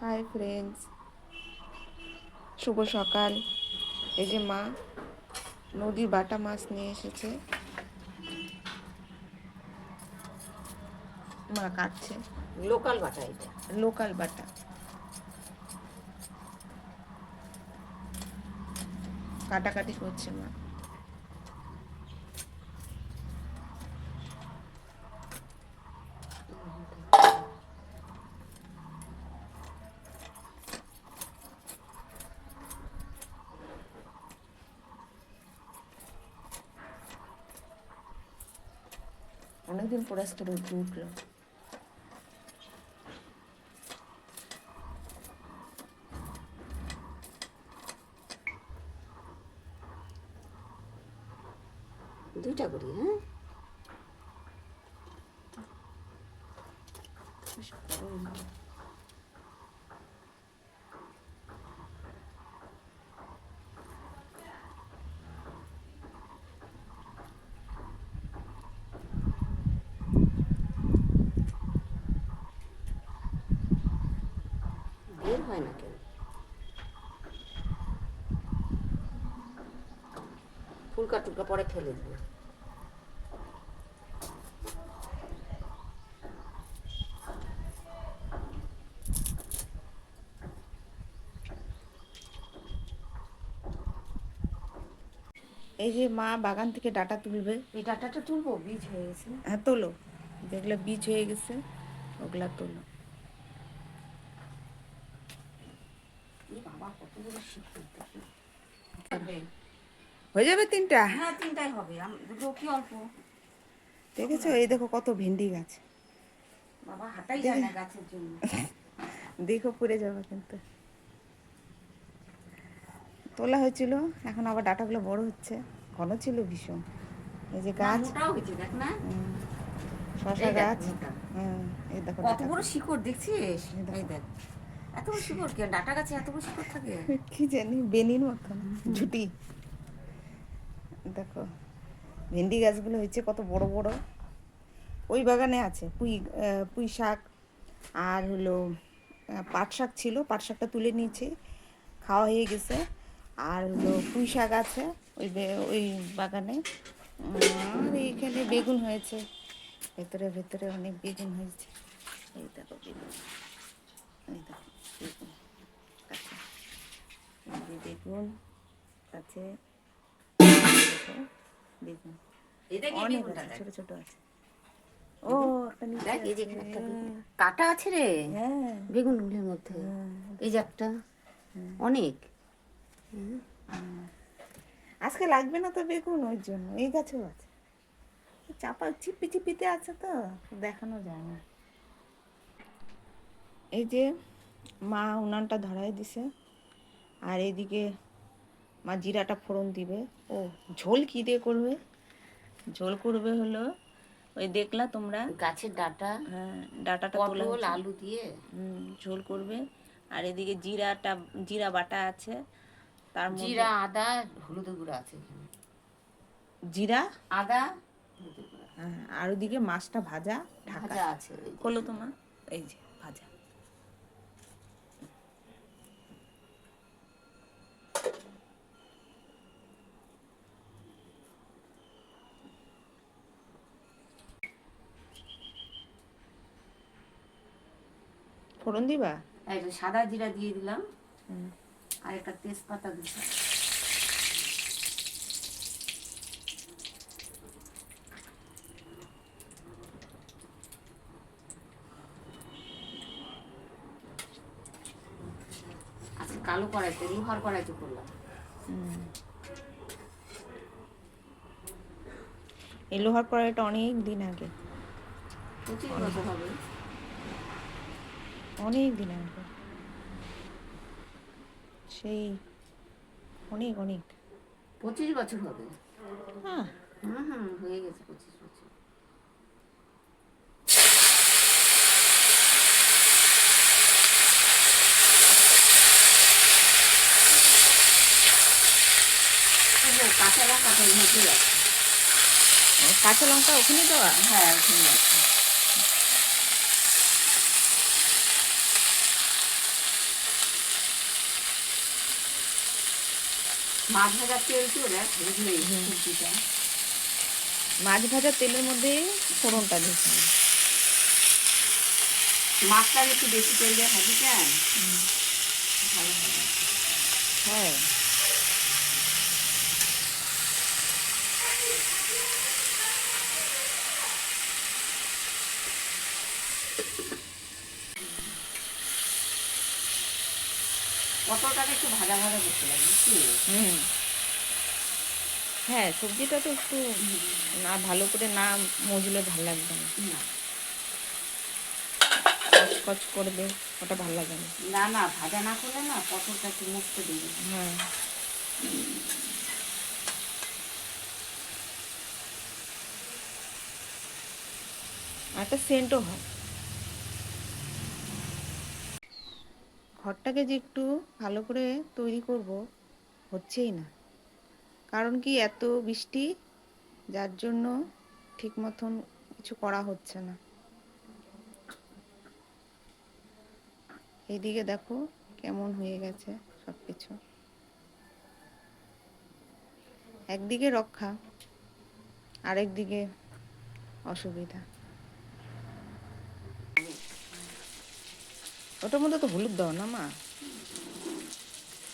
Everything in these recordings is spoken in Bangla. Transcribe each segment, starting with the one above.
হাই ফ্রেন্ডস শুভ সকাল। এই যে মা নদীর বাটা মাছ নিয়ে এসেছে। মা কাটছে। লোকাল বাটা এটা। লোকাল বাটা। কাটাকাটি করছে মা। অনেকদিন পর আজকে রোদ্র উঠল দুইটা করি হ্যাঁ বেশ গরম। বের হয় না কেন ফুলকা টুলকা পরে ফেলে দেবো। এই যে মা বাগান থেকে ডাটা তুলবে। এই ডাটাটা তুলবো বীজ হয়ে গেছে। হ্যাঁ তোলো। যেগুলো বীজ হয়ে গেছে ওগুলা তোলো। বাবা হয়ে যাবে তিনটা? হ্যাঁ তিনটাই হবে। দুটো কি অল্প? দেখেছ? এই দেখো কত ভেন্ডি গাছ। বাবা হাঁটাই যায় না গাছের জন্য। দেখো পড়ে যাবে কিন্তু। তোলা হয়েছিল এখন আবার ডাটাগুলো বড় হচ্ছে। ঘন ছিল ভীষণ। এই যে গাছ। দেখ না। শশা গাছ। এই দেখো কত ডাটা। বড় শিকড় দেখছিস এই দেখ। এত বড় শিকড় কে? ডাটা গাছে এত বড় শিকড় থাকে? কি জানি বেনির মতন ঝুটি। দেখো, ভেন্ডি গাছগুলো হয়েছে কত বড় বড়। ওই বাগানে আছে, পুঁই পুঁই শাক আর হলো পাট শাক ছিল, পাট শাকটা তুলে নিয়েছি, খাওয়া হয়ে গেছে। আর হলো পুঁই শাক আছে ওই ওই বাগানে। আর এইখানে বেগুন হয়েছে, ভেতরে ভেতরে অনেক বেগুন হয়েছে। এই দেখো বেগুন, এই দেখো বেগুন আচ্ছা এই যে বেগুন আছে। বেগুন অনেক আছে ছোট ছোট আছে। ও একটা দেখ এই যে এখানে একটা কাটা আছে রে। হ্যাঁ। বেগুনগুলোর মধ্যে। হ্যাঁ। এই যে একটা। অনেক। আজকে লাগবে না তো বেগুন ওই জন্য। এই গাছেও আছে। চাপা চিপি চিপিতে আছে তো দেখানো যায় না। এই যে মা উনানটা ধরাই দিছে। আর এইদিকে মা জিরাটা ফোড়ন দিবে। ও ঝোল কি দিয়ে করবে? ঝোল করবে হলো ওই দেখলা তোমরা? গাছের ডাটা হ্যাঁ ডাটাটা পটল আলু দিয়ে? হুম, ঝোল করবে। আর এদিকে জিরাটা জিরা বাটা আছে। তার মধ্যে জিরা আদা হলুদ গুঁড়ো আছে জিরা? আদা হ্যাঁ, আর ওদিকে মাছটা ভাজা ঢাকা। আছে। হলো তোমার এই যে ভাজা ফোড়ন দিবা? এই যে সাদা জিরা দিয়ে দিলাম। আর একটা তেজপাতা দিলাম। আচ্ছা কালো কড়াইতে লোহার কড়াইতে করলাম। এই লোহার কড়াইটা অনেক দিন আগে। বছর হবে। অনেক দিন আগে। সেই অনেক অনেক। পঁচিশ বছর হবে। হ্যাঁ। হুম হুম হয়ে গেছে পঁচিশ বছর। কাঁচা লঙ্কা ওখানে দেওয়া? হ্যাঁ ওখানে আছে। মাছ ভাজার তেল তো দেখ বুঝলে সবজিটা। মাছ ভাজার তেলের মধ্যে ফোড়নটা দিতে মাছটা একটু বেশি তেল দিয়ে ভাজি কেন? ভালো হবে। হ্যাঁ। পটলটাকে একটু ভাজা ভাজা করতে লাগে বুঝলি? হুম। হ্যাঁ সবজিটা তো একটু না ভালো করে না মজলে ভালো লাগবে না। কচকচ করবে ওটা ভালো লাগবে না। না না ভাজা না করলে না পটলটা একটু মুখতে দেবে। হ্যাঁ। একটা সেন্টও হয়। ঘরটাকে যে একটু ভালো করে তৈরি করব হচ্ছেই না। কারণ কি এত বৃষ্টি, যার জন্য ঠিক মতন কিছু করা হচ্ছে না। এইদিকে দেখো কেমন হয়ে গেছে সব কিছু একদিকে রক্ষা, আরেকদিকে অসুবিধা। ওটার মধ্যে তো হলুদ দাও না মা?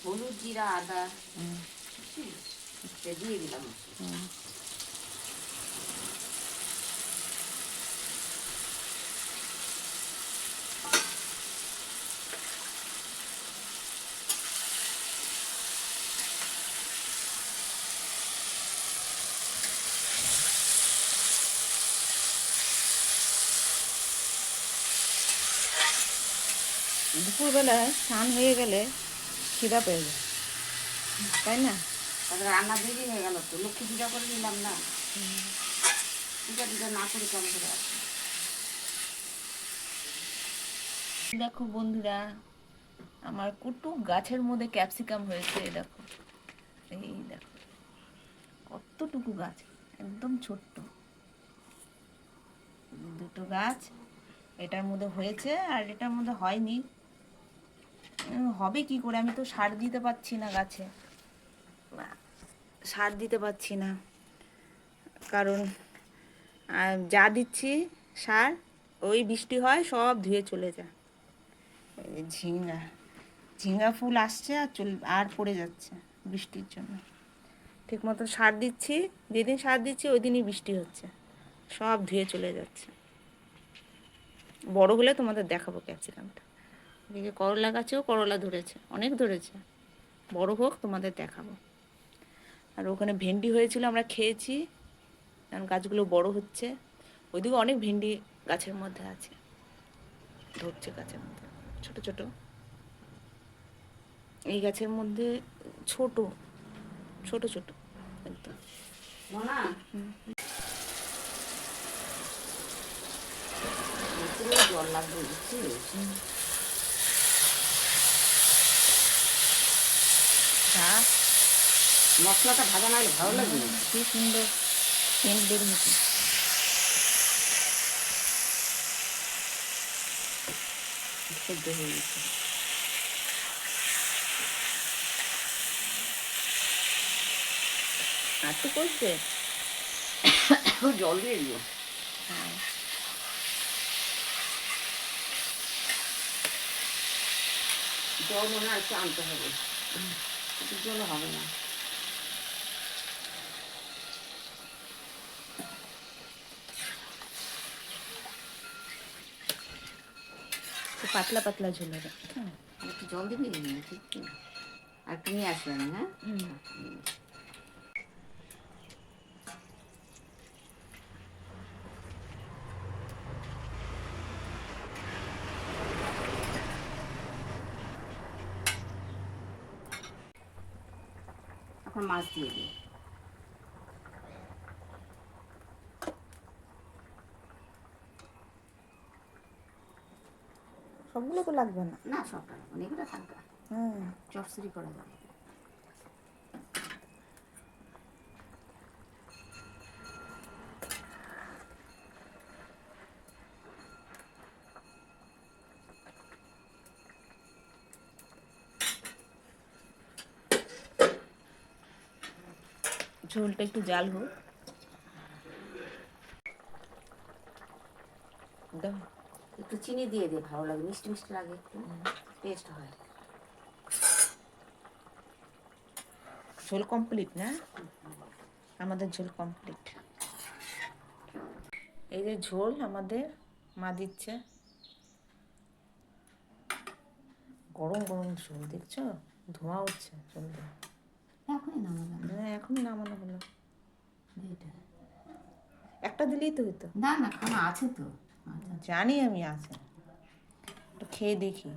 হলুদ জিরা আদা। দিয়ে দিলাম। দুপুরবেলা স্নান হয়ে গেলে খিদা পেয়ে যায়। তাই না? রান্না দেরি হয়ে গেল তো লক্ষ্মী পূজা করে নিলাম না। পূজা টুজা না করে কেমন করে দেখো বন্ধুরা আমার কুটু গাছের মধ্যে ক্যাপসিকাম হয়েছে এই দেখো। এই দেখো কতটুকু গাছ একদম ছোট্ট। দুটো গাছ এটার মধ্যে হয়েছে আর এটার মধ্যে হয়নি। হবে কি করে? আমি তো সার দিতে পারছি না গাছে। সার দিতে পারছি না। কারণ যা দিচ্ছি, সার, ওই বৃষ্টি হয়, সব ধুয়ে চলে যায়। ঝিঙ্গা ঝিঙ্গা ফুল আসছে আর চল, আর পড়ে যাচ্ছে বৃষ্টির জন্য। ঠিক মতো সার দিচ্ছি, যেদিন সার দিচ্ছি, ওই দিনই বৃষ্টি হচ্ছে। সব ধুয়ে চলে যাচ্ছে। বড় হলে তোমাদের দেখাবো ক্যাপসিকামটা। এদিকে করলা গাছেও করলা ধরেছে অনেক ধরেছে। বড় হোক তোমাদের দেখাবো। আর ওখানে ভেন্ডি হয়েছিল আমরা খেয়েছি। কারণ গাছগুলো বড় হচ্ছে। ওইদিকে অনেক ভেন্ডি গাছের মধ্যে আছে। ধরছে গাছের মধ্যে ছোট ছোট। এই গাছের মধ্যে ছোট ছোট ছোট একদম। জল লাগবে বুঝছিস মশলাটা ভাজা না হলে ভালো লাগবে কি সুন্দর সেন্ট বেরিয়েছে সেদ্ধ হয়ে গেছে। আর করছে। একটু জল দিয়ে দিও জল মনে হয় একটু আনতে হবে। একটু জন্য হবে না। পাতলা পাতলা ঝোল হবে। হ্যাঁ একটু জল দিবি? ঠিক আর একটু নিয়ে আসবেন হ্যাঁ? মাছ দিয়ে দিই। সবগুলো তো লাগবে না? না সবটা না, এগুলো থাকবে। হ্যাঁ চপসুরি করা যাবে। ঝোলটা একটু জাল হোক। একটু চিনি দিয়ে দে ভালো লাগে মিষ্টি মিষ্টি লাগে একটু। টেস্ট হয়। ঝোল কমপ্লিট না? আমাদের ঝোল কমপ্লিট এই যে ঝোল আমাদের মা দিচ্ছে। গরম গরম ঝোল দেখছ? ধোঁয়া উঠছে ঝোল দিয়ে এখনই নামালাম হ্যাঁ এখন নামানো হলো। একটা দিলেই তো হতো না না খানা আছে তো। আচ্ছা। জানি আমি আছে। একটু খেয়ে দেখি।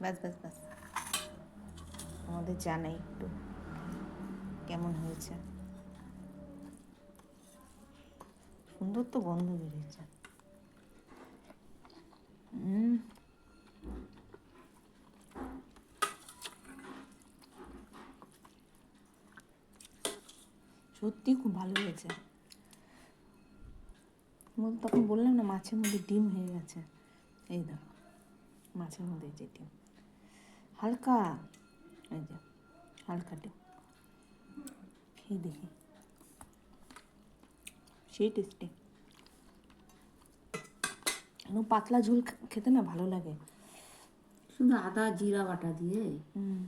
ব্যাস ব্যাস ব্যাস। আমাদের জানাই একটু কেমন হয়েছে। সুন্দর তো গন্ধ বেরিয়েছে হুম সত্যি খুব ভালো হয়েছে। তখন বললাম না মাছের মধ্যে ডিম হয়ে গেছে। এই দেখো মাছের মধ্যে যে ডিম। হালকা এই যে হালকা ডিম। খেয়ে দেখি। সেই টেস্টি পাতলা ঝোল খেতে না ভালো লাগে। শুধু আদা জিরা বাটা দিয়ে হুম।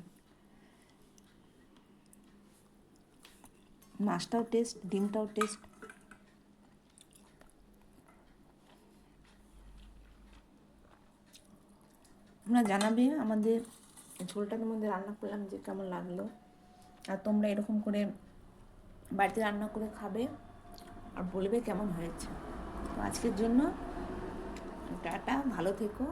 মাছটাও টেস্ট ডিমটাও টেস্ট তোমরা জানাবে আমাদের ঝোলটা তোমাদের রান্না করলাম যে কেমন লাগল। আর তোমরা এরকম করে বাড়িতে রান্না করে খাবে আর বলবে কেমন হয়েছে। তো আজকের জন্য টাটা, ভালো থেকো।